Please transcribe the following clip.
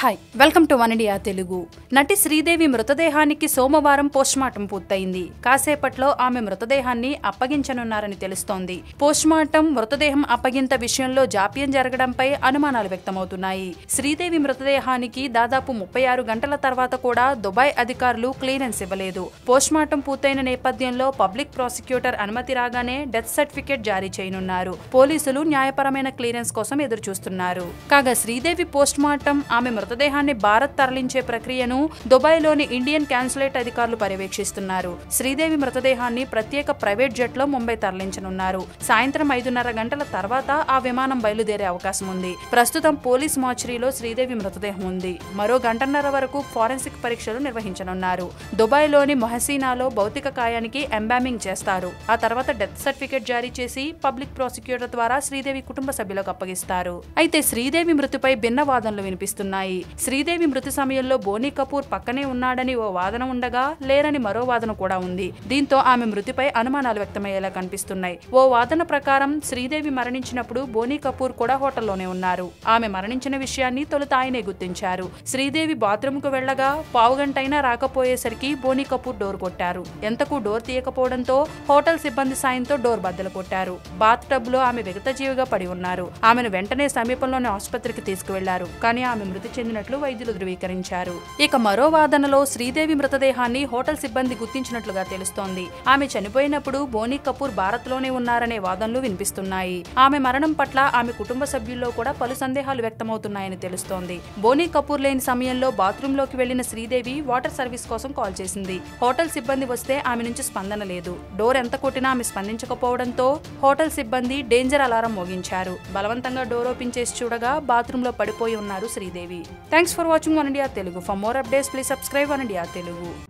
Hi welcome to one India Telugu నటి శ్రీదేవి మృతదేహానికి సోమవారం postmortem పూర్తయింది కాసేపట్లో ఆమె మృతదేహాన్ని అప్పగించనున్నారని తెలుస్తోంది పోస్ట్మార్టం మృతదేహం అప్పగింత విషయంలో జాప్యం జరగడంపై అనుమానాలు వ్యక్తమవుతున్నాయి శ్రీదేవి మృతదేహానికి దాదాపు ముప్పై ఆరు గంటల తర్వాత కూడా దుబాయ్ అధికారులు క్లియరెన్స్ ఇవ్వలేదు పోస్ట్మార్టం పూర్తయిన నేపథ్యంలో పబ్లిక్ ప్రాసిక్యూటర్ అనుమతి రాగానే డెత్ సర్టిఫికేట్ జారీ చేయనున్నారు పోలీసులు న్యాయపరమైన క్లియరెన్స్ కోసం ఎదురు చూస్తున్నారు కాగా శ్రీదేవి పోస్ట్మార్టం ఆమె మృత మృతదేహాన్ని భారత్ తరలించే ప్రక్రియను దుబాయ్లోని ఇండియన్ క్యాన్సులేట్ అధికారులు పర్యవేక్షిస్తున్నారు శ్రీదేవి మృతదేహాన్ని ప్రత్యేక ప్రైవేట్ జెట్లో ముంబై తరలించనున్నారు సాయంత్రం ఐదున్నర గంటల తర్వాత ఆ విమానం బయలుదేరే అవకాశం ఉంది ప్రస్తుతం పోలీస్ మార్చరీలో శ్రీదేవి మృతదేహం ఉంది మరో గంటన్నర వరకు ఫారెన్సిక్ పరీక్షలు నిర్వహించనున్నారు దుబాయ్లోని మొహసీనాలో భౌతిక కాయానికి ఎంబామింగ్ చేస్తారు ఆ తర్వాత డెత్ సర్టిఫికేట్ జారీ చేసి పబ్లిక్ ప్రాసిక్యూటర్ ద్వారా శ్రీదేవి కుటుంబ సభ్యులకు అప్పగిస్తారు అయితే శ్రీదేవి మృతిపై భిన్న వాదనలు వినిపిస్తున్నాయి శ్రీదేవి మృతి సమయంలో బోనీ కపూర్ పక్కనే ఉన్నాడని ఓ వాదన ఉండగా లేరని మరో వాదన కూడా ఉంది దీంతో ఆమె మృతిపై అనుమానాలు వ్యక్తమయ్యేలా కనిపిస్తున్నాయి ఓ వాదన ప్రకారం శ్రీదేవి మరణించినప్పుడు బోనీ కపూర్ కూడా హోటల్లోనే ఉన్నారు ఆమె మరణించిన విషయాన్ని తొలుత ఆయనే గుర్తించారు శ్రీదేవి బాత్రూంకు వెళ్లగా పావుగంటైనా రాకపోయేసరికి బోనీ కపూర్ డోర్ కొట్టారు ఎంతకు డోర్ తీయకపోవడంతో హోటల్ సిబ్బంది సాయంతో డోర్ బద్దలు కొట్టారు బాత్ టబ్ లో ఆమె విగతజీవిగా పడి ఉన్నారు ఆమెను వెంటనే సమీపంలోని ఆసుపత్రికి తీసుకువెళ్లారు కానీ ఆమె మృతి చెందిన జరిగినట్లు వైద్యులు ధృవీకరించారు ఇక మరో వాదనలో శ్రీదేవి మృతదేహాన్ని హోటల్ సిబ్బంది గుర్తించినట్లుగా తెలుస్తోంది ఆమె చనిపోయినప్పుడు బోనీ కపూర్ భారత్లోనే ఉన్నారనే వాదనలు వినిపిస్తున్నాయి ఆమె మరణం పట్ల ఆమె కుటుంబ సభ్యుల్లో కూడా పలు సందేహాలు వ్యక్తమవుతున్నాయని తెలుస్తోంది బోనీ కపూర్ లేని సమయంలో బాత్రూంలోకి వెళ్లిన శ్రీదేవి వాటర్ సర్వీస్ కోసం కాల్ చేసింది హోటల్ సిబ్బంది వస్తే ఆమె నుంచి స్పందన లేదు డోర్ ఎంత కొట్టినా ఆమె స్పందించకపోవడంతో హోటల్ సిబ్బంది డేంజర్ అలారం మోగించారు బలవంతంగా డోర్ ఓపెన్ చేసి చూడగా బాత్రూంలో పడిపోయి ఉన్నారు Sridevi Thanks for watching One India Telugu. For more updates, please subscribe One India Telugu.